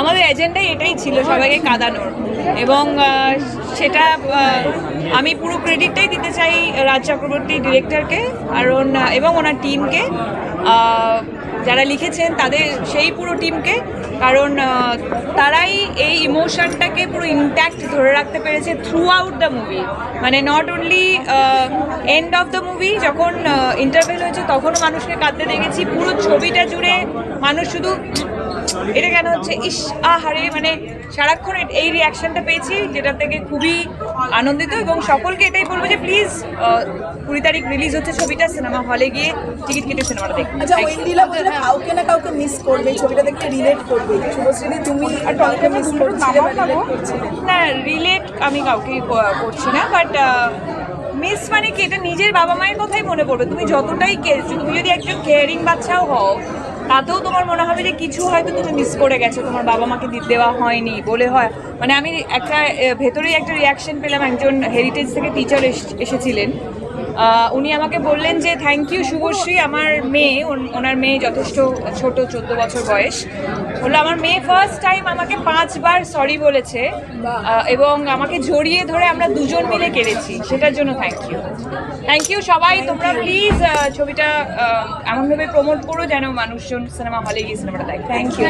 আমাদের এজেন্ডাই এটাই ছিল সবাইকে কাঁদানোর। এবং সেটা আমি পুরো ক্রেডিটটাই দিতে চাই রাজ চক্রবর্তী ডিরেক্টরকে কারণ এবং ওনার টিমকে যারা লিখেছেন, তাদের সেই পুরো টিমকে কারণ তারাই এই ইমোশনটাকে পুরো ইনট্যাক্ট ধরে রাখতে পেরেছে থ্রু আউট দ্য মুভি মানে not only end of the movie যখন ইন্টারভেল হয়েছে, তখনও মানুষকে কাঁদতে দেখেছি। পুরো ছবিটা জুড়ে মানুষ শুধু, এটা কেন হচ্ছে, ইস, আহারে মানে সারাক্ষণ এই রিয়াকশনটা পেয়েছি, যেটা থেকে খুবই আনন্দিত এবং সকলকে এটাই বলব যে প্লিজ কুড়ি তারিখ রিলিজ হচ্ছে ছবিটা সিনেমা হলে গিয়ে টিকিট কেটে সিনেমাটা দেখুন। আচ্ছা ওয়েন্ডিলা বললে কাউকে না কাউকে মিস করবে ছবিটা দেখতে রিলেট করবে। শুভশ্রী তুমি আর কাউকে মিস করছিলে না রিলেট আমি কাউকে করছি না বাট মিস মানে কি এটা নিজের বাবা মায়ের কথাই মনে পড়বে। তুমি যতটাই তুমি যদি একজন কেয়ারিং বাচ্চাও হও তাতেও তোমার মনে হবে যে কিছু হয়তো তুমি মিস করে গেছো, তোমার বাবা মাকে দেওয়া হয়নি বলে হয়। মানে আমি একটা ভেতরেই একটা রিয়াকশন পেলাম, একজন হেরিটেজ থেকে টিচার এসেছিলেন। উনি আমাকে বললেন যে থ্যাংক ইউ শুভশ্রী আমার মেয়ে ওনার মেয়ে যথেষ্ট ছোট চোদ্দ বছর বয়স। বলল আমার মেয়ে ফার্স্ট টাইম আমাকে পাঁচবার সরি বলেছে এবং আমাকে জড়িয়ে ধরে আমরা দুজন মিলে কেড়েছি। সেটার জন্য থ্যাংক ইউ থ্যাংক ইউ সবাই তোমরা প্লিজ ছবিটা এমনভাবে প্রমোট করো যেন মানুষজন সিনেমা হলে গিয়ে সিনেমাটা দেখে। Thank you